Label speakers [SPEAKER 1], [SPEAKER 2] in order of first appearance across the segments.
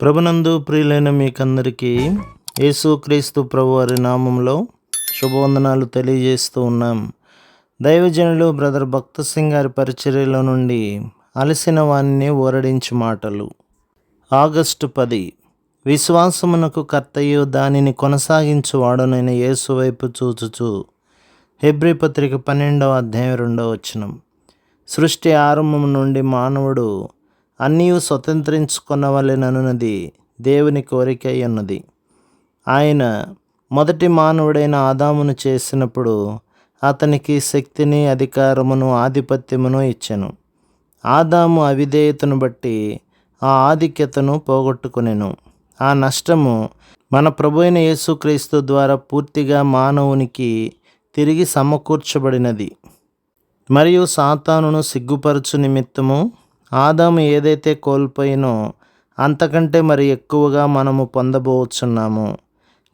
[SPEAKER 1] ప్రభునందు ప్రియులైన మీకందరికీ యేసుక్రీస్తు ప్రభు వారి నామంలో శుభవందనాలు తెలియజేస్తూ ఉన్నాం. దైవజనులు బ్రదర్ భక్త సింగ్ గారి పరిచర్యలో నుండి అలసిన వాణ్ణి ఓరడించి మాటలు. ఆగస్టు పది. విశ్వాసమునకు కర్తయ్యో దానిని కొనసాగించువాడునైన యేసు వైపు చూచుచు. హెబ్రి పత్రిక పన్నెండవ అధ్యాయం రెండవ వచనం. సృష్టి ఆరంభం నుండి మానవుడు అన్నీ స్వతంత్రించుకొనవలెననున్నది దేవుని కోరిక అన్నది ఆయన మొదటి మానవుడైన ఆదామును చేసినప్పుడు అతనికి శక్తిని అధికారమును ఆధిపత్యమును ఇచ్చాను. ఆదాము అవిధేయతను బట్టి ఆ ఆధిక్యతను పోగొట్టుకునెను. ఆ నష్టము మన ప్రభు అయిన యేసుక్రీస్తు ద్వారా పూర్తిగా మానవునికి తిరిగి సమకూర్చబడినది. మరియు సాతానును సిగ్గుపరచు నిమిత్తము ఆదాము ఏదైతే కోల్పోయినో అంతకంటే మరి ఎక్కువగా మనము పొందబోచున్నాము.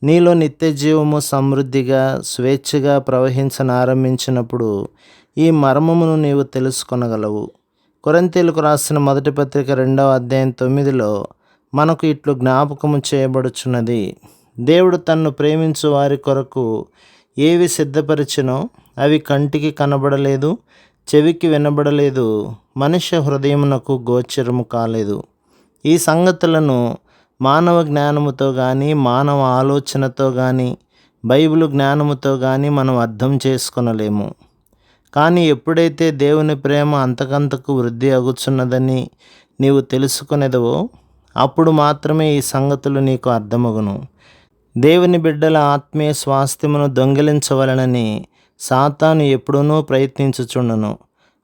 [SPEAKER 1] నీలో నిత్య జీవము సమృద్ధిగా స్వేచ్ఛగా ప్రవహించనారంభించినప్పుడు ఈ మర్మమును నీవు తెలుసుకొనగలవు. కొరంతీలకు రాసిన మొదటి పత్రిక రెండవ అధ్యాయం తొమ్మిదిలో మనకు ఇట్లు జ్ఞాపకము చేయబడుచున్నది. దేవుడు తన్ను ప్రేమించు వారి కొరకు ఏవి సిద్ధపరిచినో అవి కంటికి కనబడలేదు చెవికి వినబడలేదు. మనుష్య హృదయమునకు గోచరము కాలేదు. ఈ సంగతులను మానవ జ్ఞానముతో కానీ మానవ ఆలోచనతో కానీ బైబిల్ జ్ఞానముతో కానీ మనం అర్థం చేసుకొనలేము. కానీ ఎప్పుడైతే దేవుని ప్రేమ అంతకంతకు వృద్ధి అగుచున్నదని నీవు తెలుసుకునేదవో అప్పుడు మాత్రమే ఈ సంగతులు నీకు అర్థమగును. దేవుని బిడ్డల ఆత్మీయ స్వాస్థ్యమును దొంగిలించవలనని సాతాను ఎప్పుడూనూ ప్రయత్నించుచుండను.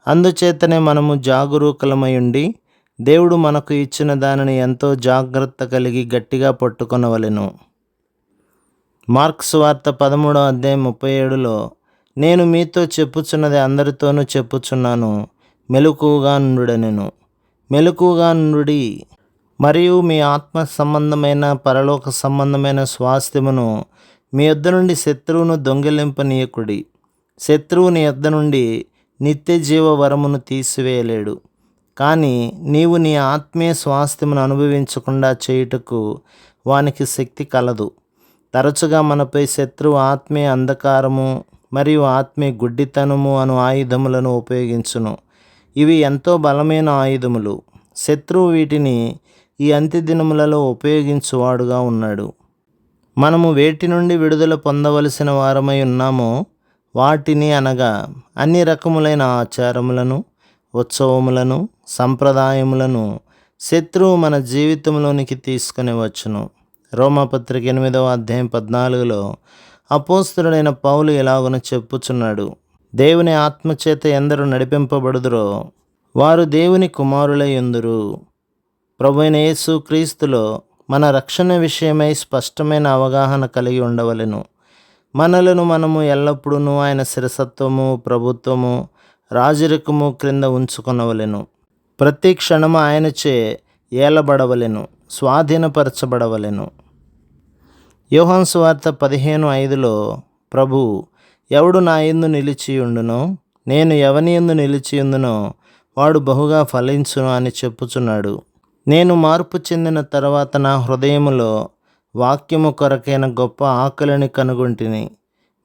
[SPEAKER 1] అందుచేతనే మనము జాగరూకులమై ఉండి దేవుడు మనకు ఇచ్చిన దానిని ఎంతో జాగ్రత్త కలిగి గట్టిగా పట్టుకొనవలెను. మార్క్స్ వార్త పదమూడో అధ్యాయం ముప్పై ఏడులో నేను మీతో చెప్పుచున్నది అందరితోనూ చెప్పుచున్నాను మెలకుగా నుండుడనెను. మెలకుగా నుండి మరియు మీ ఆత్మ సంబంధమైన పరలోక సంబంధమైన స్వాస్థ్యమును మీ యొద్ద నుండి శత్రువును దొంగిలింపనీయకుడి. శత్రువుని యొద్ద నుండి నిత్య జీవ వరమును తీసివేయలేడు. కానీ నీవు నీ ఆత్మీయ స్వాస్థ్యమును అనుభవించకుండా చేయుటకు వానికి శక్తి కలదు. తరచుగా మనపై శత్రువు ఆత్మీయ అంధకారము మరియు ఆత్మీయ గుడ్డితనము అను ఆయుధములను ఉపయోగించును. ఇవి ఎంతో బలమైన ఆయుధములు. శత్రువు వీటిని ఈ అంత్య దినములలో ఉపయోగించువాడుగా ఉన్నాడు. మనము వేటి నుండి విడుదల పొందవలసిన వారమై ఉన్నామో వాటిని అనగా అన్ని రకములైన ఆచారములను ఉత్సవములను సంప్రదాయములను శత్రువు మన జీవితంలోనికి తీసుకుని వచ్చును. రోమపత్రిక ఎనిమిదవ అధ్యాయం పద్నాలుగులో అపోస్తుడైన పౌలు ఎలాగున చెప్పుచున్నాడు? దేవుని ఆత్మచేత ఎందరు నడిపింపబడుదురో వారు దేవుని కుమారులై ఉందురు. ప్రభుైన యేసు క్రీస్తులో మన రక్షణ విషయమై స్పష్టమైన అవగాహన కలిగి ఉండవలెను. మనలను మనము ఎల్లప్పుడూ ఆయన శిరసత్వము ప్రభుత్వము రాజరికము క్రింద ఉంచుకొనవలెను. ప్రతి క్షణము ఆయనచే ఏలబడవలెను స్వాధీనపరచబడవలెను. యోహాన్ సువార్త పదిహేను ఐదులో ప్రభు ఎవడు నా ఎందు నిలిచియుండునో నేను ఎవని ఎందు నిలిచియుందునో వాడు బహుగా ఫలించును అని చెప్పుచున్నాడు. నేను మార్పు చెందిన తర్వాత నా హృదయములో వాక్యము కొరకైన గొప్ప ఆకలిని కనుగొంటిని.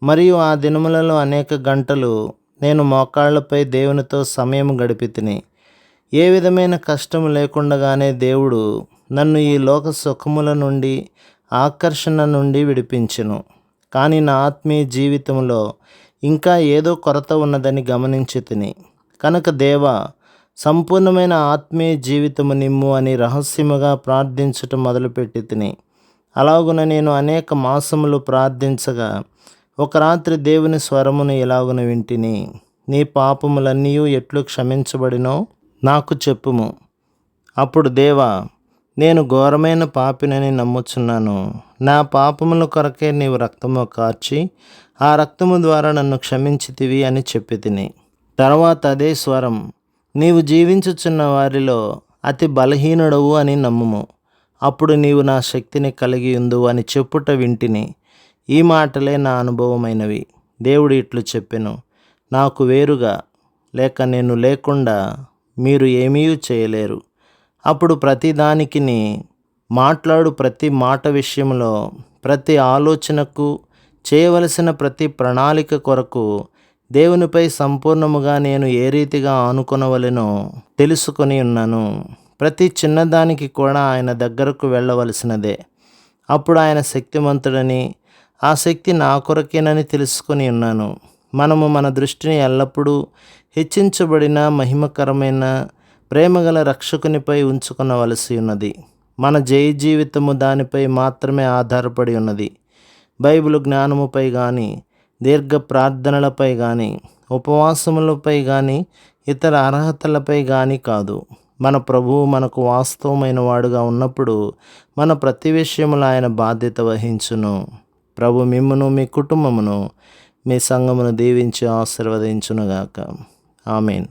[SPEAKER 1] మరియు ఆ దినములలో అనేక గంటలు నేను మోకాళ్ళపై దేవునితో సమయం గడిపితిని. ఏ విధమైన కష్టము లేకుండగానే దేవుడు నన్ను ఈ లోక సుఖముల నుండి ఆకర్షణ నుండి విడిపించును. కానీ నా ఆత్మీయ జీవితంలో ఇంకా ఏదో కొరత ఉన్నదని గమనించి తిని కనుక దేవ సంపూర్ణమైన ఆత్మీయ జీవితము నిమ్ము అని రహస్యముగా ప్రార్థించటం మొదలుపెట్టి తిని అలాగున నేను అనేక మాసములు ప్రార్థించగా ఒక రాత్రి దేవుని స్వరమును ఎలాగున వింటిని? నీ పాపములన్నీ ఎట్లు క్షమించబడినో నాకు చెప్పుము. అప్పుడు దేవా నేను ఘోరమైన పాపినని నమ్ముచున్నాను. నా పాపముల కొరకే నీవు రక్తము కార్చి ఆ రక్తము ద్వారా నన్ను క్షమించితివి అని చెప్పి తిని. తర్వాత అదే స్వరం నీవు జీవించుచున్న వారిలో అతి బలహీనుడవు అని నమ్ముము. అప్పుడు నీవు నా శక్తిని కలిగి ఉందు అని చెప్పుట వింటిని. ఈ మాటలే నా అనుభవమైనవి. దేవుడు ఇట్లు చెప్పెను. నాకు వేరుగా లేక నేను లేకుండా మీరు ఏమీ చేయలేరు. అప్పుడు ప్రతిదానికిని మాట్లాడు ప్రతి మాట విషయంలో ప్రతి ఆలోచనకు చేయవలసిన ప్రతి ప్రణాళిక కొరకు దేవునిపై సంపూర్ణముగా నేను ఏ రీతిగా ఆనుకొనవలెనో తెలుసుకొని ఉన్నాను. ప్రతి చిన్నదానికి కూడా ఆయన దగ్గరకు వెళ్ళవలసినదే. అప్పుడు ఆయన శక్తిమంతుడని ఆ శక్తి నా కొరకేనని తెలుసుకొని ఉన్నాను. మనము మన దృష్టిని ఎల్లప్పుడూ హెచ్చించబడిన మహిమకరమైన ప్రేమగల రక్షకునిపై ఉంచుకొనవలసి ఉన్నది. మన జయ జీవితము దానిపై మాత్రమే ఆధారపడి ఉన్నది. బైబిల్ జ్ఞానముపై కానీ దీర్ఘ ప్రార్థనలపై కానీ ఉపవాసములపై కానీ ఇతర అర్హతలపై కానీ కాదు. మన ప్రభువు మనకు వాస్తవమైన వాడుగా ఉన్నప్పుడు మన ప్రతి విషయములో ఆయన బాధ్యత వహించును. ప్రభు మిమ్మను మీ కుటుంబమును మీ సంఘమును దీవించి ఆశీర్వదించునుగాక. ఆమెన్.